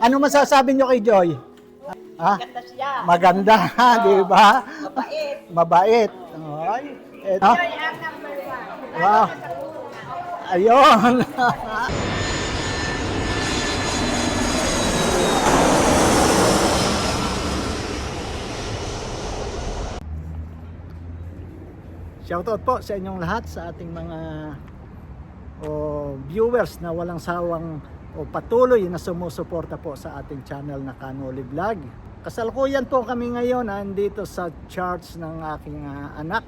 Ano masasabi nyo kay Joy? Ha? Ganda siya. Maganda, di ba? Mabait. Mabait. Ay, eto. Joy ang number one. Wow. Ayun. Shoutout po sa inyong lahat sa ating mga o, viewers na walang sawang o patuloy na sumusuporta po sa ating channel na Kanoli Vlog. Kasalukuyan po kami ngayon andito sa church ng aking ah, anak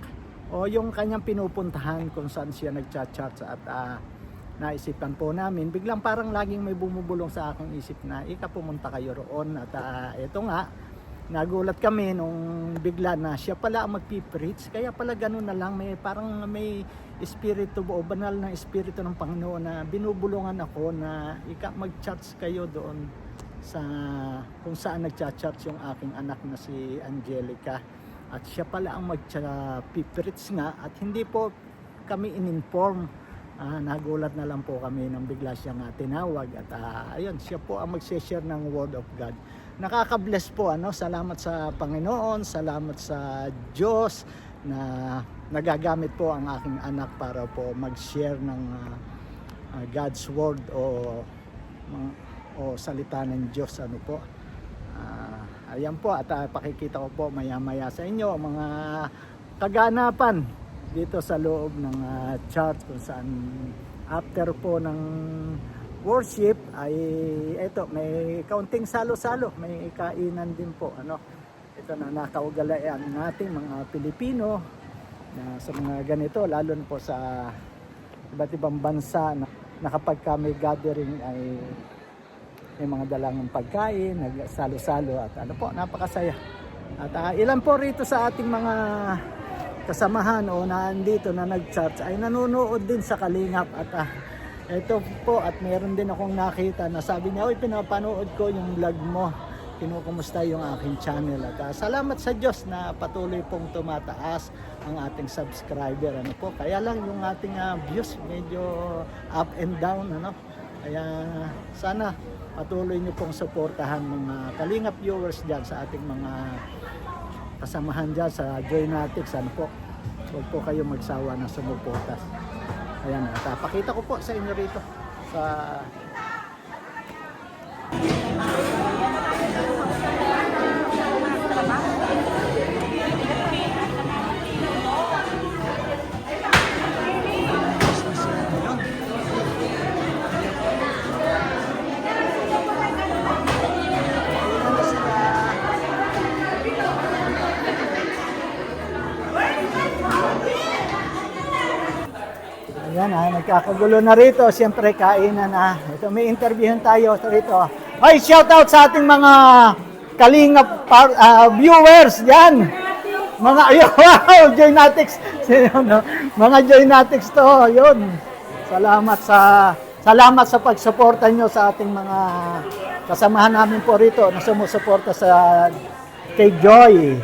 o yung kanyang pinupuntahan kung saan siya nagchat-chat at ah, naisipan po namin. Biglang parang laging may bumubulong sa aking isip na ika pumunta kayo roon at ah, ito nga nagulat kami nung bigla na siya pala ang magpipreach. Kaya pala ganun na lang may parang may espiritu o banal na espiritu ng Panginoon na binubulungan ako na ika mag-church kayo doon sa kung saan nagcha-church yung aking anak na si Angelica. At siya pala ang mag-pipreach nga. At hindi po kami in-inform. Ah, nagulat na lang po kami nang bigla siyang ah, tinawag. At ah, ayun siya po ang magse-share ng word of God nakaka-bless po ano? Salamat sa Panginoon salamat sa Diyos na nagagamit po ang aking anak para po mag-share ng ah, ah, God's word o mga- o salita ng Diyos ano po. Ah, ayan po at ah, pakikita ko po maya-maya sa inyo mga kaganapan dito sa loob ng ah, church kung saan after po ng worship ay eto may kaunting salo-salo may kainan din po ano ito na nakaugalayan nating mga Pilipino na sa mga ganito lalo na po sa iba't ibang bansa na, na kapag ka may gathering ay may mga dalang pagkain, nagsalo-salo at ano po, napakasaya. At ah, ilan po rito sa ating mga kasamahan o nandito na nag-church ay nanonood din sa Kalingap at ah, ito po at meron din akong nakita na sabi niya, "Uy, pinapanood ko yung vlog mo. Kinukumusta yung aking channel." At ah, salamat sa Diyos na patuloy pong tumataas ang ating subscriber ano po. Kaya lang yung ating ah, views medyo up and down ano. Kaya sana patuloy niyo pong suportahan mga Kalingap viewers diyan sa ating mga kasamahan dyan sa Joynatics. Ano po, huwag po kayo magsawa na sumuporta. Ayan, at ah, pakita ko po sa inyo rito sa Ayan ah, nagkakagulo na rito. Siyempre, kainan na. Ito, may interviewin tayo rito. Ay, shout out sa ating mga kalinga par- ah, viewers. Yan. Mga, ayun, wow, Joynatics. Mga Joynatics to. Yun. Salamat sa salamat sa pagsuporta nyo sa ating mga kasamahan namin po rito na sumusuporta sa kay Joy.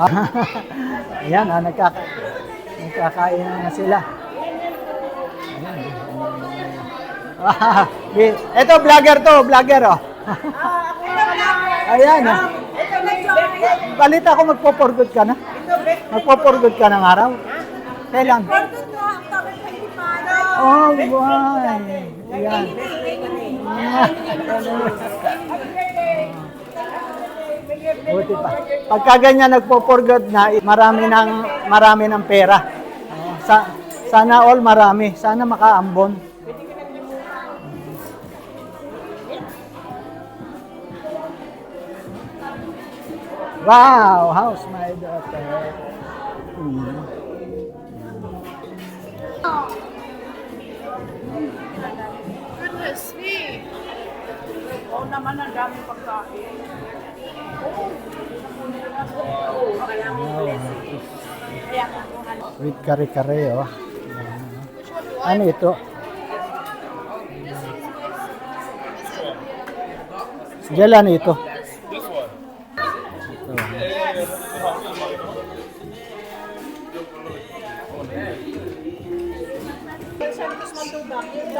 Ayan, ah, nagkaka nagkakain na sila. Ito, vlogger to, vlogger oh. Ayan oh. Balit ako magpo-forgood ka na. Magpo-forgood ka ng araw. Kailan? Oh, boy. Ayan. Buti pa. Pagka ganyan nagpo-forgot na, marami ng marami ng pera. Oh, Sa, sana all marami. Sana makaambon. Wow, how's my daughter? Mm. Goodness me. Oo naman, ang daming pagkain. Kaya nga, kung ano. With kare-kare, oh. Ano ito? Jel, ano ito? Ito.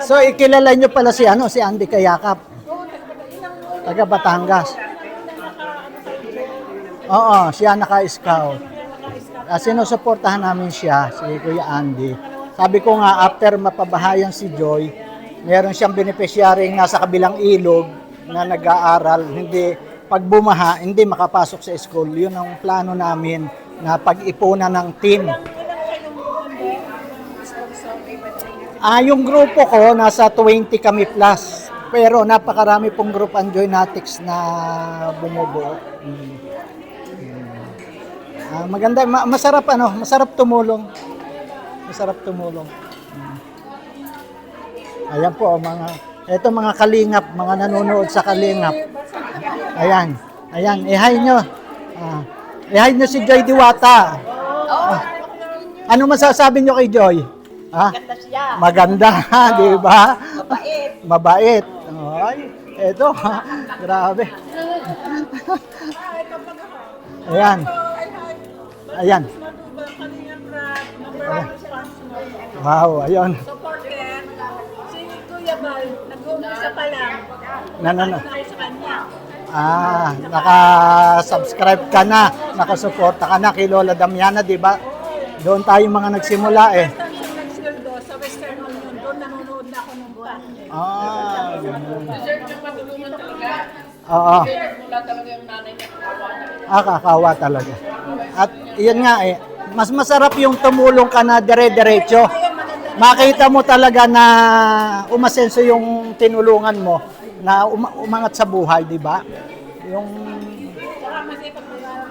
So, ikilala nyo pala si, ano, si Andy Kayakap. Taga Batangas. Oo, siya naka-scout. Uh, sinusuportahan namin siya, si Kuya Andy. Sabi ko nga, after mapabahayan si Joy, meron siyang beneficiary nasa kabilang ilog na nag-aaral. Hindi, pag bumaha, hindi makapasok sa school. Yun ang plano namin na pag-ipunan ng team. Ah, yung grupo ko, nasa 20 kami plus. Pero napakarami pong group ang Joynatics na bumubuo. Mm. Ah, maganda, ma- masarap ano, masarap tumulong. Masarap tumulong. Mm. Ayan po mga eto mga kalingap, mga nanonood sa kalingap. Ayan. Ayan, i-hi nyo. Ah, i-hi nyo si Joy Diwata. Ah, ano masasabi nyo kay Joy? Ha? Ganda siya. Maganda, di ba? Mabait. Mabait. Ay, eto, grabe. Ayan. Ayan. Wow, ayun. Supporter. Si Kuya Bal, nag-uumpisa pa lang. Na, na, na. Ah, naka-subscribe ka na, nakasuporta ka na kay Lola Damiana, di ba? Doon tayo mga nagsimula eh. Saan siya nagsildo? Sa Western Union. Doon nanonood na ako ng buwan. Ah, ganun. Sir, yung matulungan talaga. Oo. Wala talaga yung nanay niya. Ah, kakawa talaga. At yun nga eh, mas masarap yung tumulong ka na dire-diretso. Makita mo talaga na umasenso yung tinulungan mo na uma- umangat sa buhay, di ba? Yung.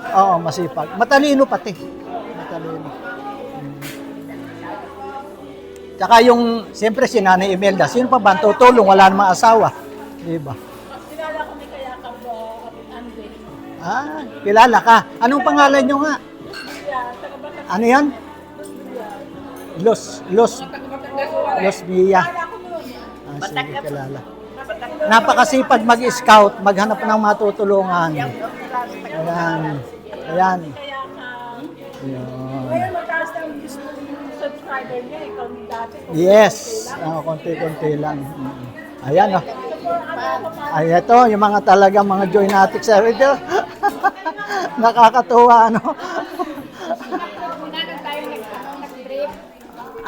Oo, masipag. Matalino pati. Matalino. Tsaka yung, siyempre si Nanay Imelda, sino pa ba ang tutulong? Wala namang asawa. Di ba? Ah, kilala ka. Anong pangalan nyo nga? Ano yan? Los, Los. Los Villa. Ah, sige, kilala. Napakasipag mag-scout, maghanap ng matutulungan. Ayan. Ayan. Ayan. Yes. Ah, konti-konti lang. Ayan, oh. Ay, ito, yung mga talagang mga joynatics. Sabi ito, nakakatuwa, ano.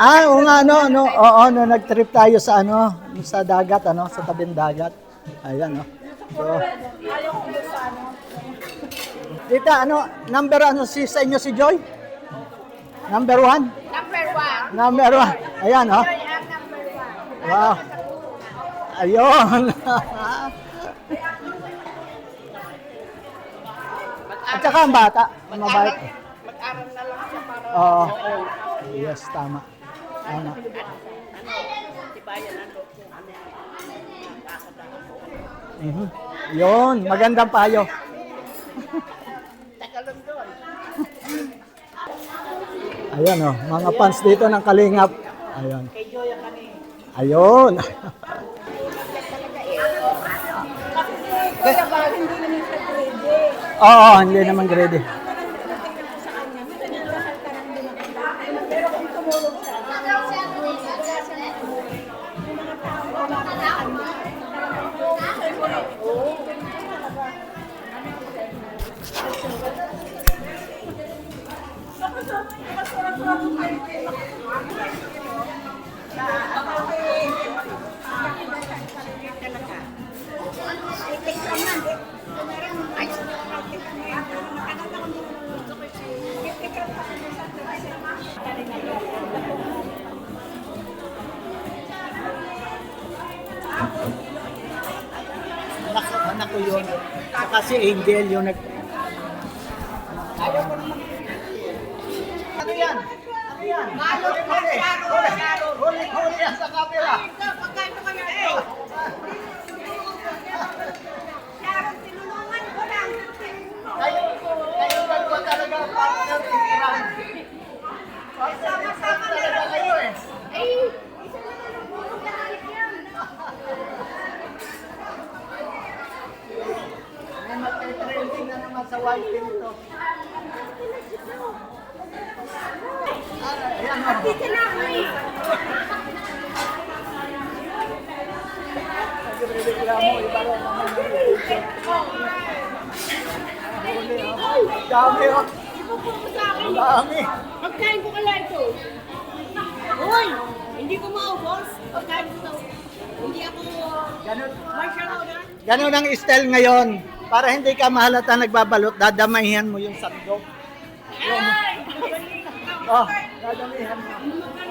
Ah, oo nga, no, no, oo, no, nag-trip tayo sa, ano, sa dagat, ano, sa tabing dagat. Ayan, oh. So, ano. tita, ano, number, ano, si, sa inyo si Joy? Number one? Number one. Number one. Ayan, oh. Wow. Ayun. At saka ang bata, ang mabait. Mag-aral na lang siya para Oo. Yes, tama. Tama. Mhm. Yun, magandang payo. Ayan oh, mga fans dito ng Kalingap. Ayun. Ayun. Oo, hindi naman grade. Tingnan ko sa Anak, ko yun. Saka si Angel yung nag... Ano yan? Ano yan? Huli, huli, huli, huli, huli yan sa camera. Kayo, kayo dalawa talaga partner in crime. Partner in crime talaga kayo eh. May magte-trending na naman sa white nito. Ayan, ang picture. Huli, oh. Ay, dami oh. Mo dami. Pagkain ko kala ito. Hoy! Hindi ko maubos. Pagkain ko to. Hindi ako Ganun, martial na. ganun ang style ngayon. Para hindi ka mahalata nagbabalot, dadamayan mo yung sandok. Ay! Oh, dadamihan mo.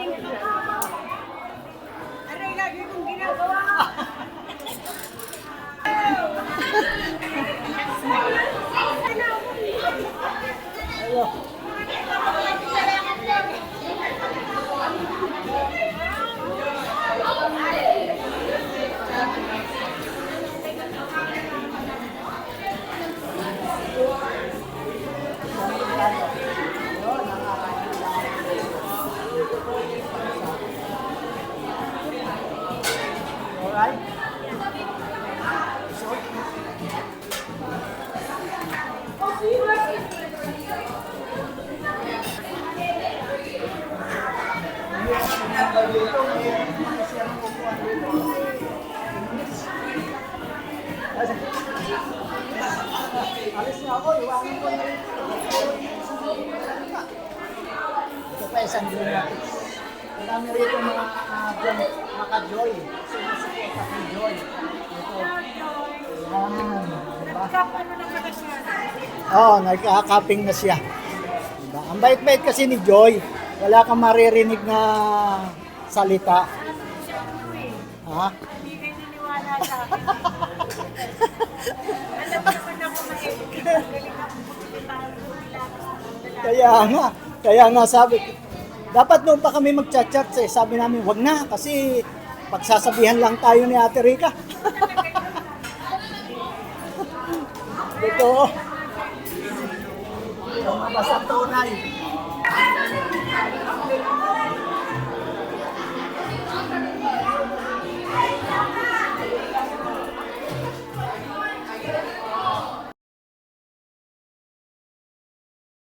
Ako, iwanan ko na rin. Ito pa isang natin. Marami rito mga uh, maka-joy. Sumusuporta kay Joy. Ito. Yan. Diba? Ano na pala siya? Oo, oh, nagkakaping na siya. Diba? Ang bait-bait kasi ni Joy. Wala kang maririnig na salita. Ha? Hindi kayo niniwala sa akin. Alam Kaya nga, kaya nga sabi, dapat noon pa kami magchat-chat eh. Sabi namin, wag na kasi pagsasabihan lang tayo ni Ate Rica. Ito. Lumabas ang tunay.